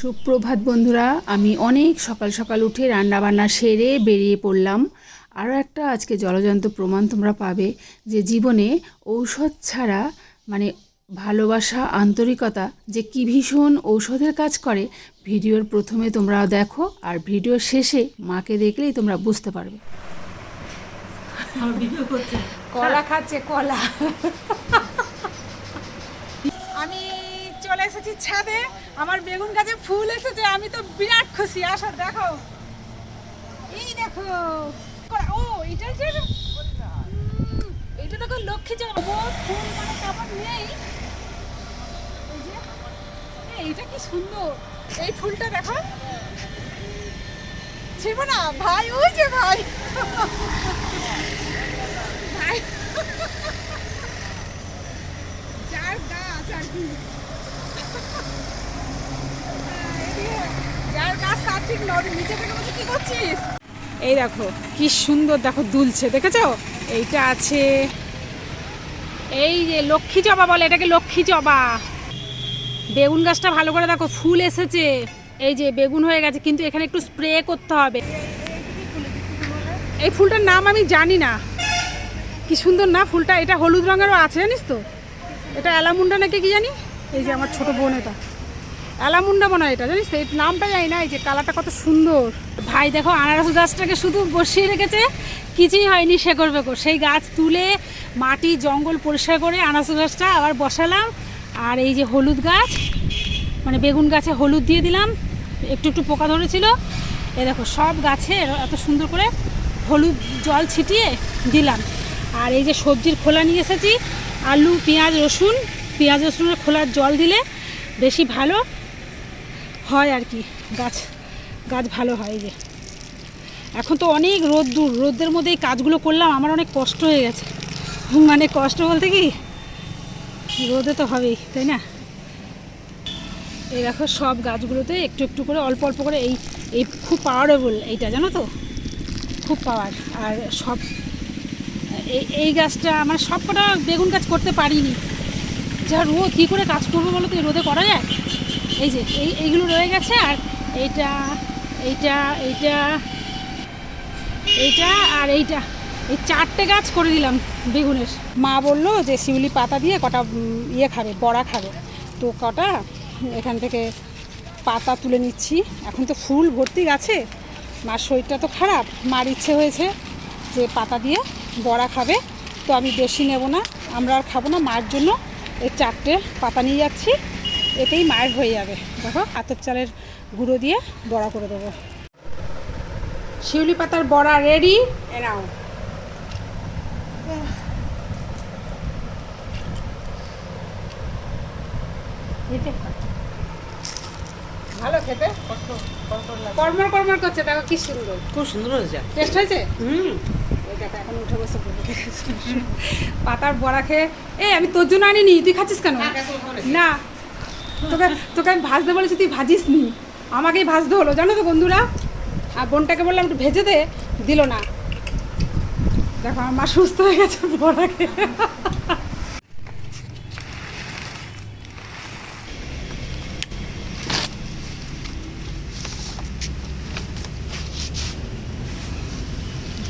সুপ্রভাত বন্ধুরা আমি অনেক সকাল সকাল উঠে রান্নাবান্না সেরে বেরিয়ে পড়লাম। আরও একটা আজকে জলজন্ত প্রমাণ তোমরা পাবে যে জীবনে ঔষধ ছাড়া মানে ভালোবাসা আন্তরিকতা যে কি ভীষণ ঔষধের কাজ করে ভিডিওর প্রথমে তোমরা দেখো আর ভিডিওর শেষে মাকে দেখলেই তোমরা বুঝতে পারবে। কলা খাচ্ছে কলা আমি চলে এসেছি ছাদে। আমার বেগুন গাছে ফুল এসেছে, আমি তো বিরাট খুশি। আসো, দেখো। এই দেখো। ও, এটা এটা দেখো লক্ষ্মী জবা ফুল মানে তেমন নেই। এইটা কি সুন্দর। এই ফুলটা দেখো। ছিল না, ভাই, ওই যে ভাই যার গাছ আর কি এদিকে যার গাছ তার ঠিক নড়ে নিচে থেকে এই দেখো, কি সুন্দর দেখো দুলছে, দেখেছ? এইটা আছে, এই যে লক্ষ্মী জবা বলে, এটাকে লক্ষ্মী জবা বেগুন গাছটা ভালো করে দেখো, ফুল এসেছে। এই যে বেগুন হয়ে গেছে, কিন্তু এখানে একটু স্প্রে করতে হবে। এই ফুলটার নাম আমি জানি না। কি সুন্দর না ফুলটা, এটা হলুদ রঙেরও আছে, জানিস তো? এটা অ্যালামুন্ডা নাকি কি জানি? এই যে আমার ছোট বোন এটা। অ্যালামুন্ডা মনে হয় এটা, জানিস এর নামটা জানি না, এই যে কালারটা কত সুন্দর। ভাই, দেখো, আনারস গাছটাকে শুধু বসিয়ে রেখেছে, কিছুই হয়নি শেকড় বেকর সেই গাছ তুলে মাটি, জঙ্গল পরিষ্কার করে আনারস গাছটা আবার বসালাম। আর এই যে হলুদ গাছ মানে বেগুন গাছে হলুদ দিয়ে দিলাম, একটু একটু পোকা ধরেছিল। এ দেখো, সব গাছে এত সুন্দর করে হলুদ জল ছিটিয়ে দিলাম। আর এই যে সবজির খোলা নিয়ে এসেছি, আলু, পেঁয়াজ, রসুন, পেঁয়াজ, রসুনের খোলার জল দিলে বেশি ভালো। হয় আর কি। গাছ গাছ ভালো হয় যে। এখন তো অনেক রোদ দূর, রোদের মধ্যে এই কাজগুলো করলাম, আমার অনেক কষ্ট হয়ে গেছে। মানে কষ্ট বলতে কি, রোদে তো হবেই, তাই না? এই দেখো সব গাছগুলোতে একটু একটু করে, অল্প অল্প করে এই এই খুব পাওয়ারেবল এইটা, জানো তো? খুব পাওয়ার আর সব, এই এই গাছটা মানে সব কটা বেগুন গাছ করতে পারিনি। যা রোদ, কী করে কাজ করব বলো তো, এই রোদে করা যায়? এই যে, এই, এইগুলো রয়ে গেছে আর এইটা এইটা এইটা এইটা আর এইটা। এই চারটে গাছ করে দিলাম বেগুনের। মা বলল যে শিউলি পাতা দিয়ে কটা ইয়ে খাবে, বড়া খাবে। তো কটা, এখান থেকে পাতা তুলে নিচ্ছি। এখন তো ফুল ভর্তি গাছে। মার শরীরটা তো খারাপ। মার ইচ্ছে হয়েছে যে পাতা দিয়ে বড়া খাবে। তো আমি বেশি নেব না। আমরা আর খাব না। মার জন্য এই চারটে পাতা নিয়ে যাচ্ছি। এতেই মায়ের হয়ে যাবে। দেখো আতপ চালের গুঁড়ো দিয়ে বড়া করে দেবো। শিউলি পাতার বড়া রেডি এনাও। ভালো খেতে? কর্মর কর্মর করছে দেখো কি সুন্দর। খুব সুন্দর হয়েছে। টেস্ট হয়েছে? হুম। এখন উঠে বসে পাতার বড়া খেয়ে এই আমি তোর জন্য আনিনি তুই খাচ্ছিস কেন? না তোকে তোকে আমি ভাজতে বলেছি তুই ভাজিস নি আমাকেই ভাজতে হলো। জানো তো বন্ধুরা আর বোনটাকে বললাম একটু ভেজে দে। দিল না। দেখো আমার মা সুস্থ হয়ে গেছে বড়া খেয়ে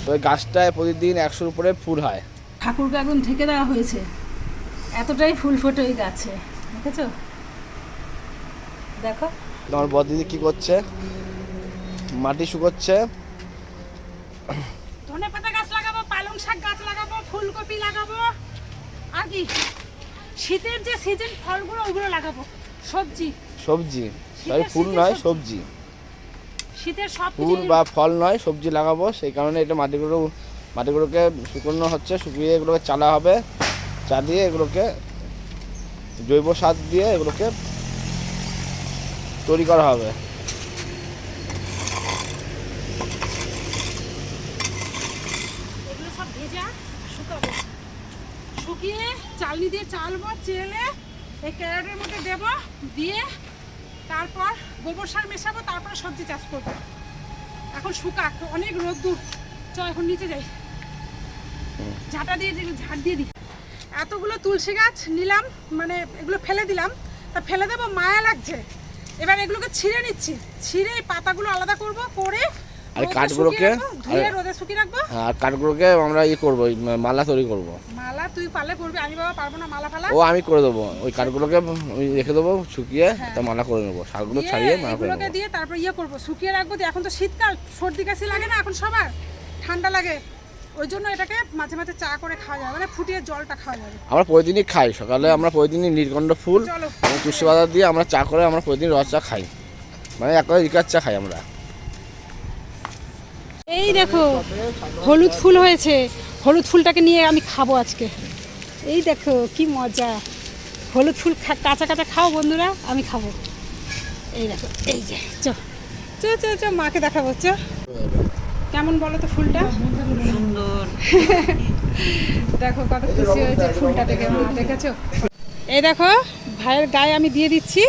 তো ওই গাছটায় প্রতিদিন একশোর উপরে ফুল হয়। ঠাকুরকে একদম ঢেকে দেওয়া হয়েছে। এতটাই ফুল ফোটে ওই গাছে দেখেছ? দেখো। তোমার বদিদি কি করছে? মাটি শুকোচ্ছে। ধনে পাতা গাছ লাগাবো পালং শাক গাছ লাগাবো ফুলকপি লাগাবো। আর কি? শীতের যে সিজন ফলগুলো ওগুলো লাগাবো। সবজি। সবজি? তাই ফুল নয় সবজি। শীতের সব ফুল বা ফল নয় সবজি লাগাবো। সেই কারণে এটা মাটিগুলো মাটিগুলোকে শুকনো হচ্ছে শুকিয়ে এগুলোকে চালা হবে। চালিয়ে এগুলোকে জৈব সার দিয়ে এগুলোকে তৈরি করা হবে। এগুলো সব ভেজা শুকিয়ে দিয়ে চালবো, চেলে এই ক্যারেটের মধ্যে দিয়ে তারপর গোবর সার মেশাবো, তারপর সবজি চাষ করব। এখন অনেক রোদ্দুর এখন নিচে ঝাঁটা দিয়ে দিয়ে দিই এতগুলো তুলসী গাছ নিলাম মানে এগুলো ফেলে দিলাম। তা ফেলে দেবো, মায়া লাগছে। এবার এগুলোকে ছিঁড়ে নিচ্ছি। ছিঁড়ে এই পাতাগুলো আলাদা করব করে আর কাঠগুলোকে- ধুয়ে রোদে শুকিয়ে রাখব। আর কাঠগুলোকে আমরা ই করব মালা তৈরি করব। মালা তুই পারলে করবি আমি বাবা পারব না মালা ফালা। ও আমি করে দেবো। ওই কাঠগুলোকে আমি রেখে দেবো শুকিয়ে তা মালা করে নেব। শাকগুলো ছাড়িয়ে মালা করে নেব। দিয়ে তারপর ইয়ে করব শুকিয়ে রাখব এখন তো শীতকাল সর্দি কাশি লাগে না এখন সবার? ঠান্ডা লাগে। ওই জন্য এটাকে মাঝে মাঝে চা করে খাওয়া যাবে মানে ফুটিয়ে জলটা খাওয়া যাবে আমরা প্রতিদিনই খাই সকালে আমরা প্রতিদিনই নীলকণ্ঠ ফুল এবং তুলসী পাতা দিয়ে আমরা চা করে আমরা প্রতিদিন রস চা খাই। মানে এক কথা রিকার চা খাই আমরা। এই দেখো হলুদ ফুল হয়েছে হলুদ ফুলটাকে নিয়ে আমি খাব আজকে। এই দেখো কি মজা। হলুদ ফুল কাঁচা কাঁচা খাও বন্ধুরা আমি খাব। এই দেখো এই যে চ চ চ চ মাকে দেখাবো চ। কেমন বলো তো ফুলটা? সুন্দর। দেখো কত খুশি হয়েছে ফুলটা দেখে দেখেছ? এই দেখো ভাইয়ের গায়ে আমি দিয়ে দিচ্ছি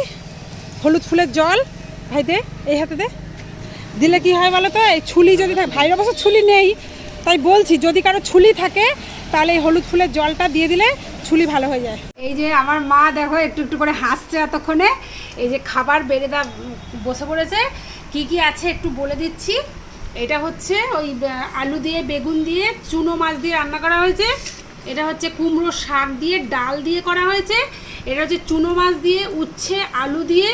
হলুদ ফুলের জল। ভাই দে এই হাতে দে। দিলে কি হয় বলো তো এই ছুলি যদি থাকে ভাইয়ের অবশ্য ছুলি নেই। তাই বলছি যদি কারও ছুলি থাকে তাহলে এই হলুদ ফুলের জলটা দিয়ে দিলে ছুলি ভালো হয়ে যায়। এই যে আমার মা দেখো একটু একটু করে হাসছে এতক্ষণে। এই যে খাবার বেড়ে দা বসে পড়েছে। কি কি আছে একটু বলে দিচ্ছি। এটা হচ্ছে ওই আলু দিয়ে, বেগুন দিয়ে, চুনো মাছ দিয়ে রান্না করা হয়েছে। এটা হচ্ছে কুমড়ো শাক দিয়ে, ডাল দিয়ে করা হয়েছে। এটা হচ্ছে চুনো মাছ দিয়ে, উচ্ছে, আলু দিয়ে,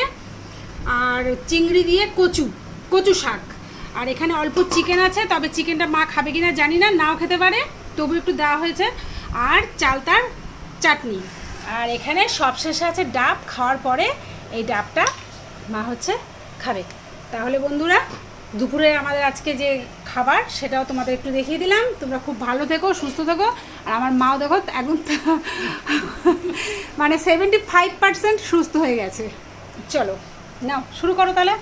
আর চিংড়ি দিয়ে কচু কচু শাক। আর এখানে অল্প চিকেন আছে, তবে চিকেনটা মা খাবে কিনা জানি না, নাও খেতে পারে, তবু একটু দেওয়া হয়েছে। আর চালতার চাটনি। আর এখানে সবশেষে আছে ডাব, খাওয়ার পরে এই ডাবটা মা হচ্ছে খাবে। তাহলে বন্ধুরা দুপুরে আমাদের আজকে যে খাবার, সেটাও তোমাদের একটু দেখিয়ে দিলাম। তোমরা খুব ভালো থেকো, সুস্থ থেকো। আর আমার মাও দেখো একদম মানে সেভেন্টি ফাইভ পার্সেন্ট সুস্থ হয়ে গেছে। চলো, নাও, শুরু করো তাহলে।